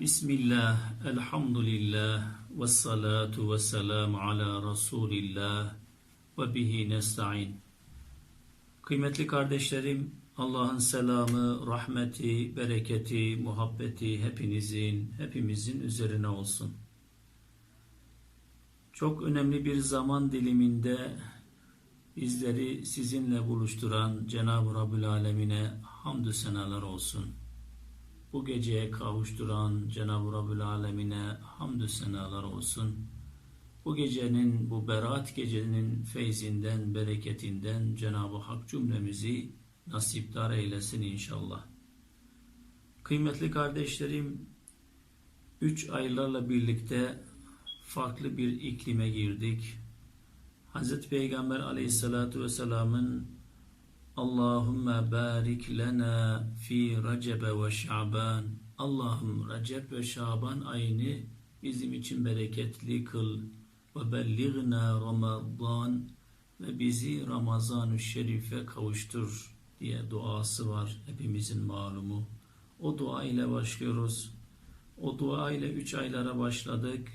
Bismillah, elhamdülillah, ve salatu ve selamu ala Resulillah ve bihi nesta'in. Kıymetli kardeşlerim, Allah'ın selamı, rahmeti, bereketi, muhabbeti hepinizin, hepimizin üzerine olsun. Çok önemli bir zaman diliminde bizleri sizinle buluşturan Cenab-ı Rabbül Alemine hamdü senalar olsun. Bu geceye kavuşturan Cenab-ı Rabbül Alemine hamdü senalar olsun. Bu gecenin, bu berat gecenin feyzinden, bereketinden Cenab-ı Hak cümlemizi nasipdar eylesin inşallah. Kıymetli kardeşlerim, üç aylarla birlikte farklı bir iklime girdik. Hz. Peygamber aleyhissalatu vesselamın Allahümme barik lena fi Recebe ve Şaban Allah'ım Recep ve Şaban ayını bizim için bereketli kıl ve belliğna Ramazan ve bizi Ramazan-ı Şerif'e kavuştur diye duası var hepimizin malumu. O dua ile başlıyoruz. O dua ile üç aylara başladık.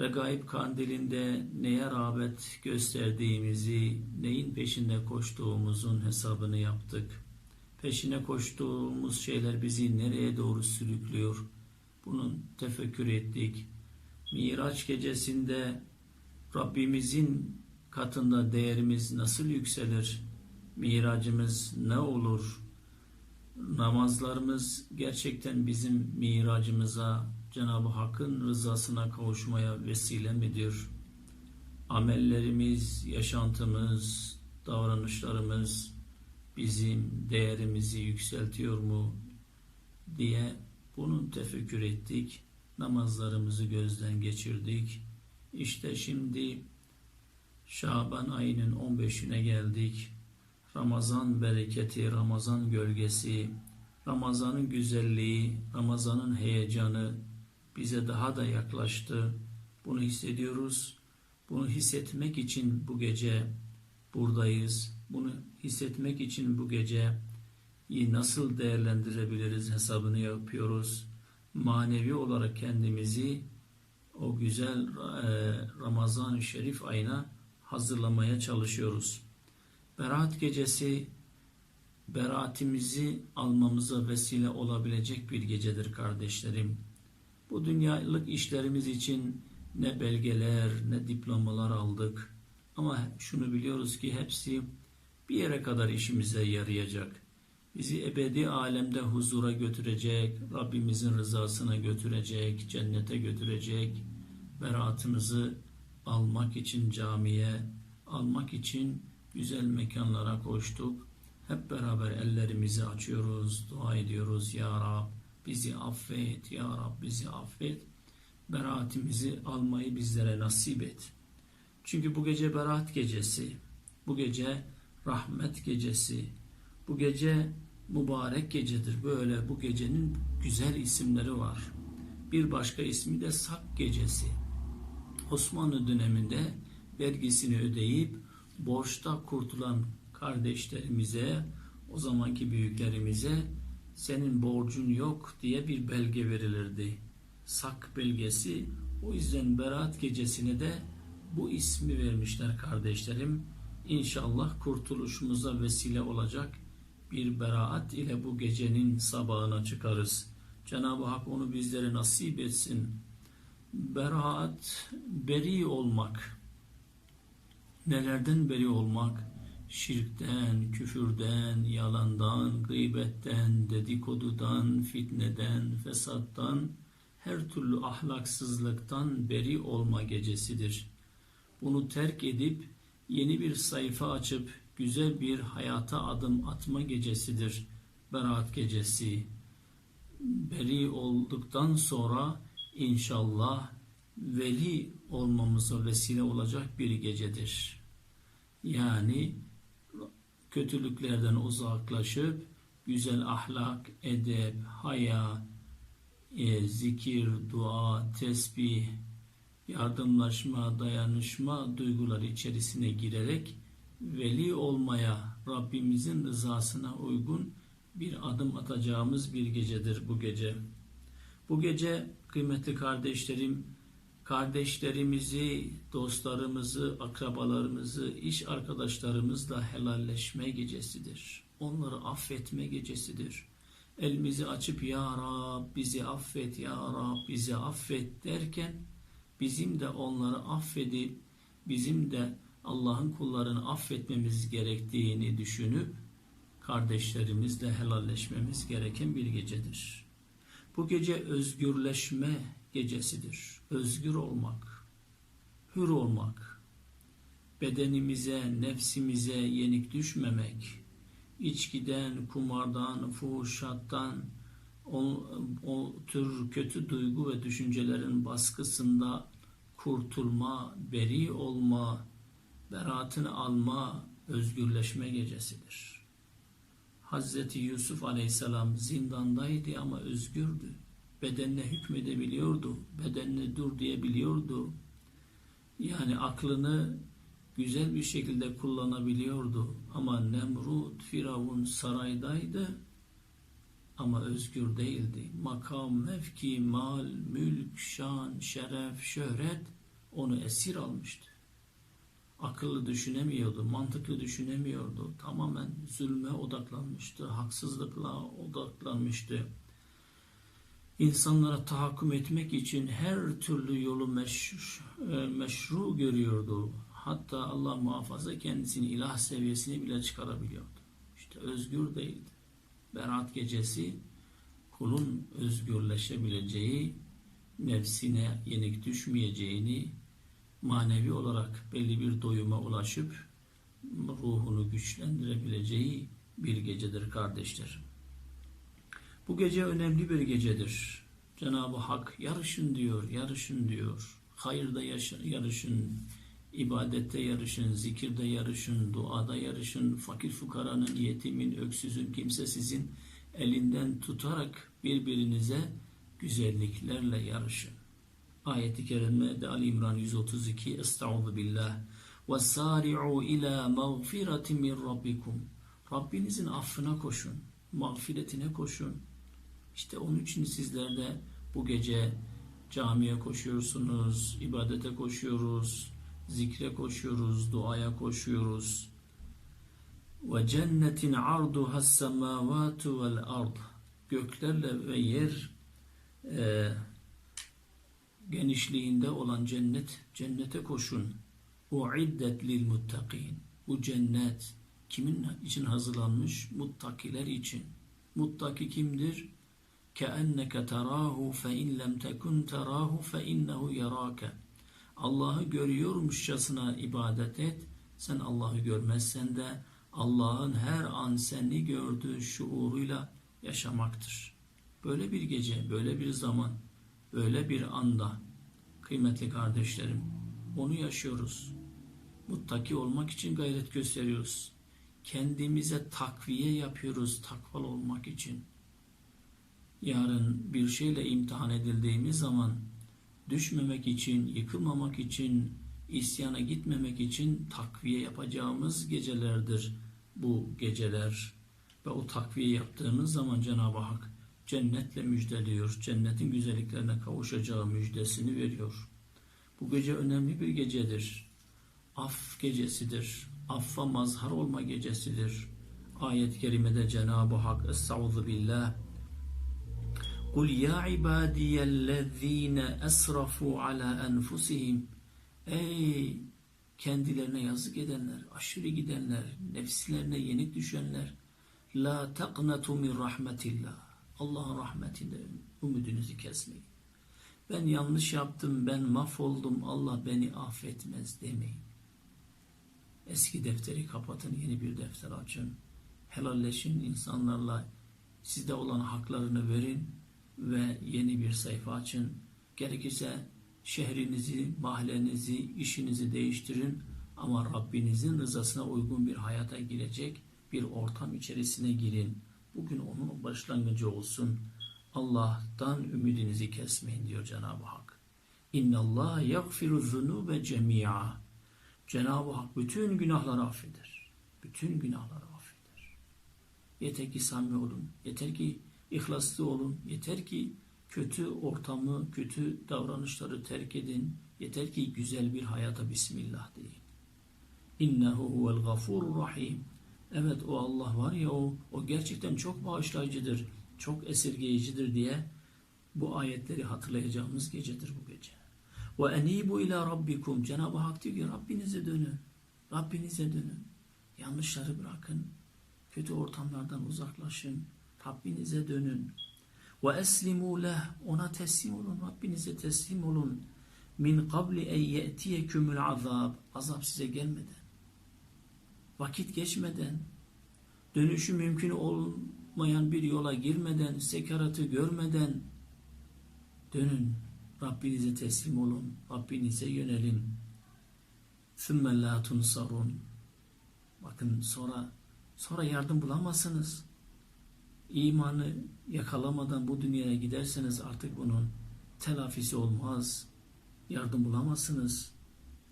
Regaib kandilinde neye rağbet gösterdiğimizi, neyin peşinde koştuğumuzun hesabını yaptık. Peşine koştuğumuz şeyler bizi nereye doğru sürüklüyor? Bunun tefekkür ettik. Miraç gecesinde Rabbimizin katında değerimiz nasıl yükselir? Miracımız ne olur? Namazlarımız gerçekten bizim miracımıza, Cenab-ı Hakk'ın rızasına kavuşmaya vesile midir? Amellerimiz, yaşantımız, davranışlarımız bizim değerimizi yükseltiyor mu diye bunun tefekkür ettik. Namazlarımızı gözden geçirdik. İşte şimdi Şaban ayının 15'ine geldik. Ramazan bereketi, Ramazan gölgesi, Ramazan'ın güzelliği, Ramazan'ın heyecanı bize daha da yaklaştı. Bunu hissediyoruz. Bunu hissetmek için bu gece buradayız. Bunu hissetmek için bu gece nasıl değerlendirebiliriz hesabını yapıyoruz. Manevi olarak kendimizi o güzel Ramazan-ı Şerif ayına hazırlamaya çalışıyoruz. Berat gecesi beraatimizi almamıza vesile olabilecek bir gecedir kardeşlerim. Bu dünyalık işlerimiz için ne belgeler ne diplomalar aldık. Ama şunu biliyoruz ki hepsi bir yere kadar işimize yarayacak. Bizi ebedi alemde huzura götürecek, Rabbimizin rızasına götürecek, cennete götürecek. Beraatımızı almak için camiye, almak için güzel mekanlara koştuk. Hep beraber ellerimizi açıyoruz, dua ediyoruz. Ya Rab bizi affet, Ya Rab bizi affet. Beraatimizi almayı bizlere nasip et. Çünkü bu gece beraat gecesi, bu gece rahmet gecesi, bu gece mübarek gecedir. Böyle bu gecenin güzel isimleri var. Bir başka ismi de Sak gecesi. Osmanlı döneminde vergisini ödeyip borçta kurtulan kardeşlerimize, o zamanki büyüklerimize senin borcun yok diye bir belge verilirdi. Sak belgesi. O yüzden Berat gecesine de bu ismi vermişler kardeşlerim. İnşallah kurtuluşumuza vesile olacak bir beraat ile bu gecenin sabahına çıkarız. Cenab-ı Hak onu bizlere nasip etsin. Beraat, beri olmak. Nelerden beri olmak? Şirkten, küfürden, yalandan, gıybetten, dedikodudan, fitneden, fesattan, her türlü ahlaksızlıktan beri olma gecesidir. Bunu terk edip yeni bir sayfa açıp güzel bir hayata adım atma gecesidir. Berat gecesi. Beri olduktan sonra inşallah veli olmamıza vesile olacak bir gecedir. Yani kötülüklerden uzaklaşıp güzel ahlak, edep, haya, e, zikir, dua, tesbih, yardımlaşma, dayanışma duyguları içerisine girerek veli olmaya, Rabbimizin rızasına uygun bir adım atacağımız bir gecedir bu gece. Bu gece kıymetli kardeşlerim, kardeşlerimizi, dostlarımızı, akrabalarımızı, iş arkadaşlarımızla helalleşme gecesidir. Onları affetme gecesidir. Elimizi açıp Ya Rab bizi affet, Ya Rab bizi affet derken bizim de onları affedip bizim de Allah'ın kullarını affetmemiz gerektiğini düşünüp kardeşlerimizle helalleşmemiz gereken bir gecedir. Bu gece özgürleşme gecesidir. Özgür olmak, hür olmak, bedenimize, nefsimize yenik düşmemek, içkiden, kumardan, fuhuşattan, o, o tür kötü duygu ve düşüncelerin baskısında kurtulma, beri olma, beraatını alma, özgürleşme gecesidir. Hazreti Yusuf aleyhisselam zindandaydı ama özgürdü. Bedenine hükmedebiliyordu, bedenine dur diyebiliyordu. Yani aklını güzel bir şekilde kullanabiliyordu. Ama Nemrut, Firavun saraydaydı ama özgür değildi. Makam, mevki, mal, mülk, şan, şeref, şöhret onu esir almıştı. Akıllı düşünemiyordu, mantıklı düşünemiyordu. Tamamen zulme odaklanmıştı, haksızlıkla odaklanmıştı. İnsanlara tahakküm etmek için her türlü yolu meşru, meşru görüyordu. Hatta Allah muhafaza kendisini ilah seviyesine bile çıkarabiliyordu. İşte özgür değildi. Berat gecesi kulun özgürleşebileceği, nefsine yenik düşmeyeceğini, manevi olarak belli bir doyuma ulaşıp ruhunu güçlendirebileceği bir gecedir kardeşler. Bu gece önemli bir gecedir. Cenab-ı Hak yarışın diyor, yarışın diyor. Hayırda yarışın, ibadette yarışın, zikirde yarışın, duada yarışın, fakir fukaranın, yetimin, öksüzün, kimsesizin elinden tutarak birbirinize güzelliklerle yarışın. Ayeti kerimede Ali İmran 132 Estağfurullah billah ve sari'u ila mağfirati min rabbikum Rabbinizin affına koşun, mağfiretine koşun. İşte onun için sizler de bu gece camiye koşuyorsunuz, ibadete koşuyoruz, zikre koşuyoruz, duaya koşuyoruz. Ve cennetin arduha semavatu vel ard. Göklerle ve yer e, genişliğinde olan cennet, cennete koşun. Uiddet lil muttakin. Bu cennet kimin için hazırlanmış? Muttakiler için. Muttaki kimdir? كَأَنَّكَ تَرَاهُ فَاِنْ لَمْ تَكُنْ تَرَاهُ فَاِنَّهُ يَرَاكَ Allah'ı görüyormuşçasına ibadet et. Sen Allah'ı görmezsen de Allah'ın her an seni gördüğü şuuruyla yaşamaktır. Böyle bir gece, böyle bir zaman, böyle bir anda kıymetli kardeşlerim onu yaşıyoruz. Muttaki olmak için gayret gösteriyoruz. Kendimize takviye yapıyoruz takval olmak için. Yarın bir şeyle imtihan edildiğimiz zaman düşmemek için, yıkılmamak için, isyana gitmemek için takviye yapacağımız gecelerdir bu geceler. Ve o takviye yaptığımız zaman Cenab-ı Hak cennetle müjdeliyor. Cennetin güzelliklerine kavuşacağı müjdesini veriyor. Bu gece önemli bir gecedir. Af gecesidir. Affa mazhar olma gecesidir. Ayet-i kerimede Cenab-ı Hak Estağfurullah billah قُلْ يَا عِبَادِيَ الَّذ۪ينَ أَسْرَفُوا عَلَى أَنْفُسِهِمْ Ey kendilerine yazık edenler, aşırı gidenler, nefslerine yenik düşenler, la taqnatu min rahmetillah. Allah'ın rahmetinde umudunuzu kesmeyin. Ben yanlış yaptım, ben mahvoldum, Allah beni affetmez demeyin. Eski defteri kapatın, yeni bir defter açın. Helalleşin insanlarla, sizde olan haklarını verin ve yeni bir sayfa açın. Gerekirse şehrinizi, mahallenizi, işinizi değiştirin ama Rabbinizin rızasına uygun bir hayata girecek bir ortam içerisine girin. Bugün onun başlangıcı olsun. Allah'tan ümidinizi kesmeyin diyor Cenab-ı Hak. İnna Allah yaghfiru zunube cemi'a. Cenab-ı Hak bütün günahları affeder. Bütün günahları affeder. Yeter ki samimi olun. Yeter ki ihlaslı olun. Yeter ki Kötü ortamı, kötü davranışları terk edin. Yeter ki güzel bir hayata Bismillah deyin. İnnehu huvel gafurur rahim. Evet o Allah var ya o, o gerçekten çok bağışlayıcıdır, çok esirgeyicidir diye bu ayetleri hatırlayacağımız gecedir bu gece. Ve enibu ila rabbikum. Cenab-ı Hak diyor ki Rabbinize dönün. Rabbinize dönün. Yanlışları bırakın. Kötü ortamlardan uzaklaşın. Rabbinize dönün. Ve eslimu leh. Ona teslim olun. Rabbinize teslim olun. Min qabli en ye'tiyekumul azab. Azap size gelmeden. Vakit geçmeden. Dönüşü mümkün olmayan bir yola girmeden, sekaratı görmeden dönün. Rabbinize teslim olun. Rabbinize yönelin. ثُمَّ لَا تُنْصَرُونَ Bakın sonra sonra yardım bulamazsınız. İmanı yakalamadan bu dünyaya giderseniz artık bunun telafisi olmaz. Yardım bulamazsınız.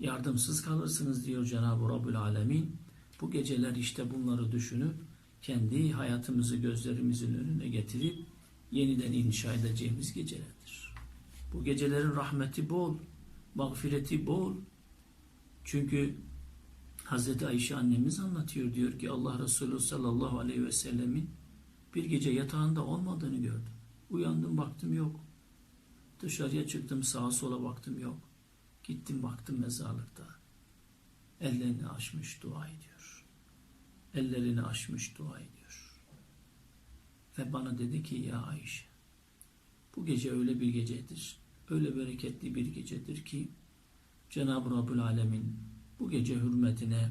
Yardımsız kalırsınız diyor Cenab-ı Rabbül Alemin. Bu geceler işte bunları düşünüp kendi hayatımızı gözlerimizin önüne getirip yeniden inşa edeceğimiz gecelerdir. Bu gecelerin rahmeti bol, mağfireti bol. Çünkü Hazreti Ayşe annemiz anlatıyor diyor ki Allah Resulü sallallahu aleyhi ve sellemin bir gece yatağında olmadığını gördüm. Uyandım baktım yok. Dışarıya çıktım sağa sola baktım yok. Gittim baktım mezarlıkta. Ellerini açmış dua ediyor. Ellerini açmış dua ediyor. Ve bana dedi ki ya Ayşe bu gece öyle bir gecedir. Öyle bereketli bir gecedir ki Cenab-ı Rabbül Alemin bu gece hürmetine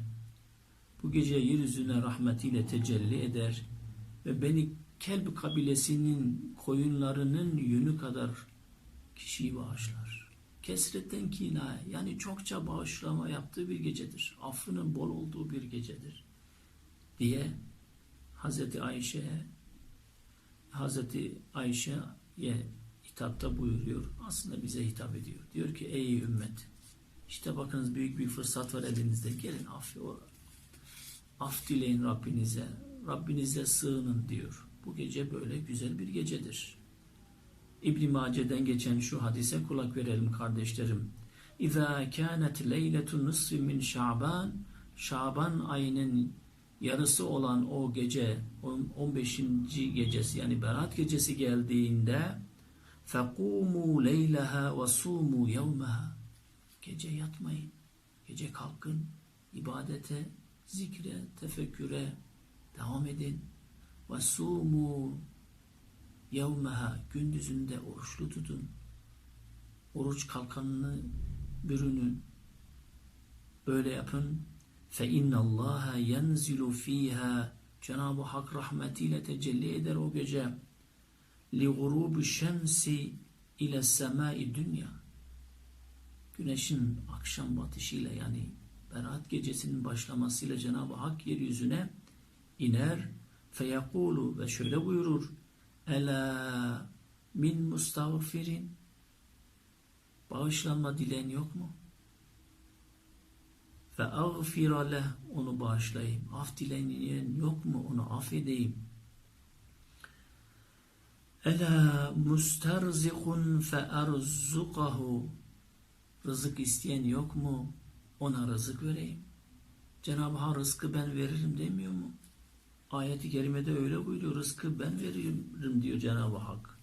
bu gece yeryüzüne rahmetiyle tecelli eder ve beni Kelb kabilesinin koyunlarının yünü kadar kişiyi bağışlar. Kesretten kina yani çokça bağışlama yaptığı bir gecedir. Affının bol olduğu bir gecedir. Diye Hazreti Ayşe'ye Hazreti Ayşe'ye hitapta buyuruyor. Aslında bize hitap ediyor. Diyor ki ey ümmet işte bakınız büyük bir fırsat var elinizde. Gelin affi Af dileyin Rabbinize. Rabbinize sığının diyor. Bu gece böyle güzel bir gecedir. İbn Mace'den geçen şu hadise kulak verelim kardeşlerim. İza kânet leyletun nisfi min Şaban Şaban ayının yarısı olan o gece 15. gecesi yani Berat gecesi geldiğinde فَقُومُوا لَيْلَهَا وَصُومُوا يَوْمَهَا Gece yatmayın, gece kalkın, ibadete, zikre, tefekküre Devam edin. Ve sumu yevmeha gündüzünde oruçlu tutun. Oruç kalkanını bürünün. Böyle yapın. Fe innallaha yenzilu fiha Cenab-ı Hak rahmetiyle tecelli eder o gece. Li gurubu şemsi ile semai dünya. Güneşin akşam batışıyla yani Berat gecesinin başlamasıyla Cenab-ı Hak yeryüzüne iner feyekulu ve şöyle buyurur Ela min mustağfirin bağışlanma dilen yok mu? Ve agfira leh onu bağışlayayım. Af dileyen yok mu? Onu affedeyim. Ela musterzikun fe erzukahu Rızık isteyen yok mu? Ona rızık vereyim. Cenab-ı Hak rızkı ben veririm demiyor mu? Ayet-i kerimede öyle buyuruyor. Rızkı ben veririm diyor Cenab-ı Hak.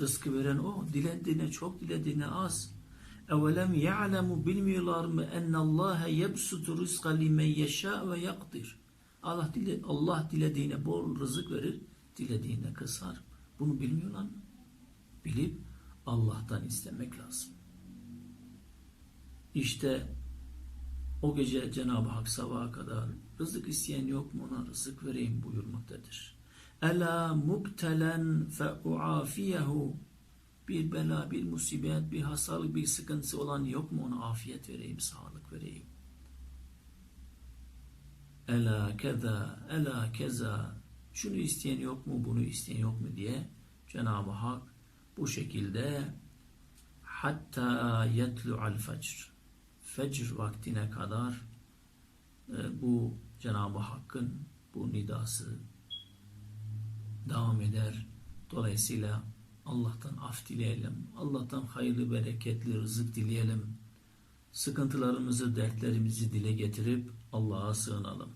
Rızkı veren o. Dilediğine çok, dilediğine az. Evelem ya'lemu bilmiyorlar mı ennallâhe yebsutu rızka limen yeşâ ve yakdir. Allah, dile, Allah dilediğine bol rızık verir, dilediğine kısar. Bunu bilmiyorlar mı? Bilip Allah'tan istemek lazım. İşte o gece Cenab-ı Hak sabaha kadar rızık isteyen yok mu? Ona rızık vereyim buyurmaktadır. Ela mubtelen fe uafiyehu bir bela, bir musibet, bir hastalık, bir sıkıntısı olan yok mu? Ona afiyet vereyim, sağlık vereyim. Ela keza, ela keza. Şunu isteyen yok mu, bunu isteyen yok mu diye Cenab-ı Hak bu şekilde hatta yetlu al fecr fecr vaktine kadar e, bu Cenab-ı Hakk'ın bu nidası devam eder. Dolayısıyla Allah'tan af dileyelim. Allah'tan hayırlı bereketli rızık dileyelim. Sıkıntılarımızı, dertlerimizi dile getirip Allah'a sığınalım.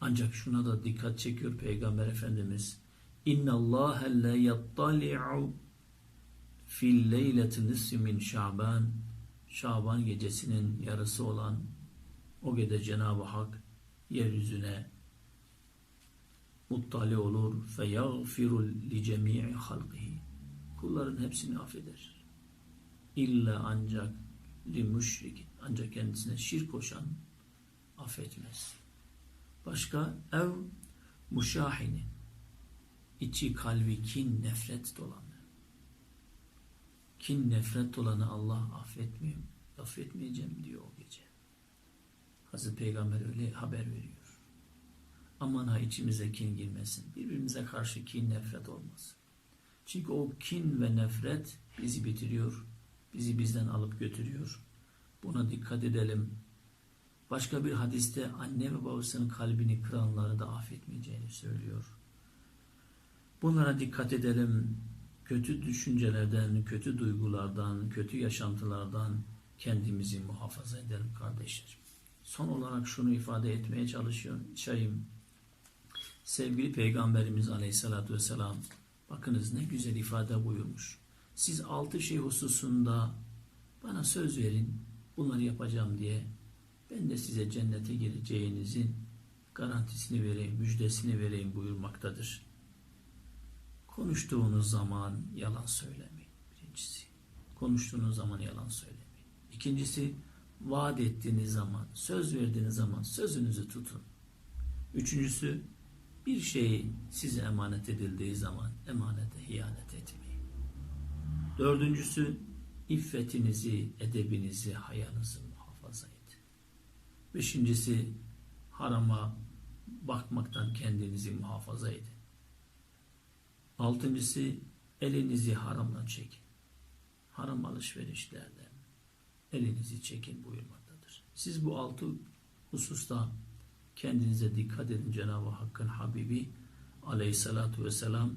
Ancak şuna da dikkat çekiyor Peygamber Efendimiz. İnna Allah la yattali'u fil leyleti nisfi min Şaban. Şaban gecesinin yarısı olan o gece Cenab-ı Hak yeryüzüne muttali olur li cemii halqihi. Kulların hepsini affeder. İlla ancak li müşrik ancak kendisine şirk koşan affetmez. Başka ev muşahini içi kalbi kin nefret dolanı. Kin nefret dolanı Allah affetmiyor. Affetmeyeceğim diyor o gece. Hazreti Peygamber öyle haber veriyor. Aman ha içimize kin girmesin. Birbirimize karşı kin nefret olmasın. Çünkü o kin ve nefret bizi bitiriyor. Bizi bizden alıp götürüyor. Buna dikkat edelim. Başka bir hadiste anne ve babasının kalbini kıranları da affetmeyeceğini söylüyor. Bunlara dikkat edelim. Kötü düşüncelerden, kötü duygulardan, kötü yaşantılardan kendimizi muhafaza edelim kardeşlerim. Son olarak şunu ifade etmeye çalışıyor. Çayım. Sevgili Peygamberimiz Aleyhisselatü Vesselam bakınız ne güzel ifade buyurmuş. Siz altı şey hususunda bana söz verin bunları yapacağım diye ben de size cennete gireceğinizin garantisini vereyim, müjdesini vereyim buyurmaktadır. Konuştuğunuz zaman yalan söylemeyin. Birincisi. Konuştuğunuz zaman yalan söylemeyin. İkincisi vaat ettiğiniz zaman, söz verdiğiniz zaman sözünüzü tutun. Üçüncüsü bir şey size emanet edildiği zaman emanete hiyanet etmeyin. Dördüncüsü iffetinizi, edebinizi, hayanızı muhafaza edin. Beşincisi harama bakmaktan kendinizi muhafaza edin. Altıncısı elinizi haramdan çekin. Haram alışverişlerden elinizi çekin buyurmaktadır. Siz bu altı hususta kendinize dikkat edin Cenab-ı Hakk'ın Habibi aleyhissalatu vesselam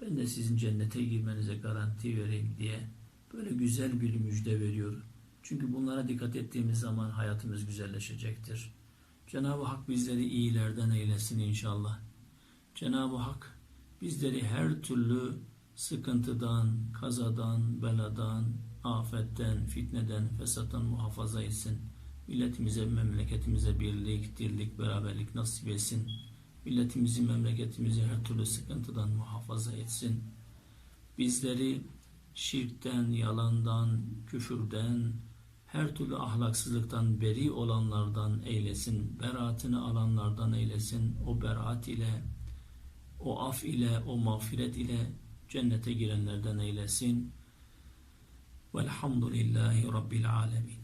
ben de sizin cennete girmenize garanti vereyim diye böyle güzel bir müjde veriyor. Çünkü bunlara dikkat ettiğimiz zaman hayatımız güzelleşecektir. Cenab-ı Hak bizleri iyilerden eylesin inşallah. Cenab-ı Hak bizleri her türlü sıkıntıdan, kazadan, beladan, afetten, fitneden, fesattan muhafaza etsin. Milletimize, memleketimize birlik, dirlik, beraberlik nasip etsin. Milletimizi, memleketimizi her türlü sıkıntıdan muhafaza etsin. Bizleri şirkten, yalandan, küfürden, her türlü ahlaksızlıktan beri olanlardan eylesin. Beraatini alanlardan eylesin. O beraat ile, o af ile, o mağfiret ile cennete girenlerden eylesin. Velhamdülillahi Rabbil alemin.